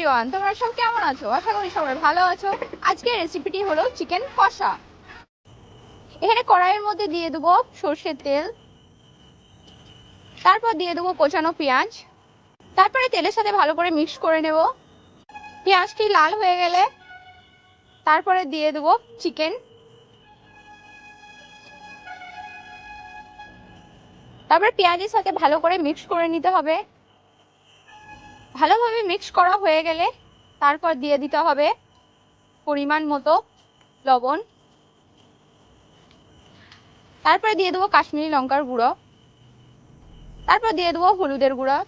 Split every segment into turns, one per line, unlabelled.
Everyone তোমরা সব কেমন আছো? আশা করি সবাই ভালো আছো। আজকের রেসিপিটি হলো চিকেন কষা। এখানে কড়াইয়ের মধ্যে দিয়ে দেবো সর্ষের তেল। তারপর দিয়ে দেবো কোচানো পেঁয়াজ। তারপরে তেলের সাথে ভালো করে মিক্স করে নেব। পেঁয়াজটি লাল হয়ে গেলে তারপরে দিয়ে দেবো চিকেন তারপরে পেঁয়াজের সাথে ভালো করে মিক্স করে নিতে হবে। ভালোভাবে মিক্স করা হয়ে গেলে তারপর দিয়ে দিতে হবে পরিমাণ মতো লবণ। তারপরে দিয়ে দেবো কাশ্মীরি লঙ্কার গুঁড়ো। তারপর দিয়ে দেবো হলুদের গুঁড়ো।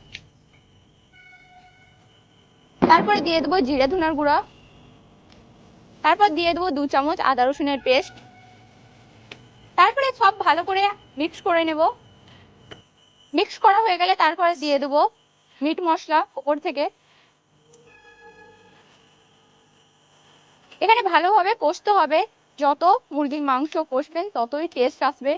তারপরে দিয়ে দেবো জিরে ধুনার গুঁড়ো। তারপর দিয়ে দেবো দু চামচ আদা রসুনের পেস্ট। তারপরে সব ভালো করে মিক্স করে নেব। মিক্স করা হয়ে গেলে তারপরে দিয়ে দেবো মিট মশলা ওপর থেকে। এখানে ভালোভাবে কষতে হবে। যত মুরগির মাংস কষবেন, ততই টেস্ট আসবে।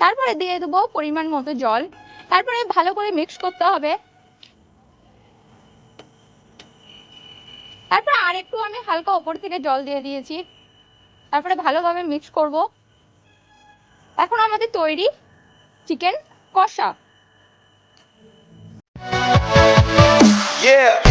তারপরে দিয়ে দেবো পরিমাণ মতো জল। তারপরে ভালো করে মিক্স করতে হবে। তারপরে আর একটু আমি হালকা ওপর থেকে জল দিয়ে দিয়েছি। তারপরে ভালোভাবে মিক্স করব। এখন আমাদের তৈরি চিকেন কষা। Yeah.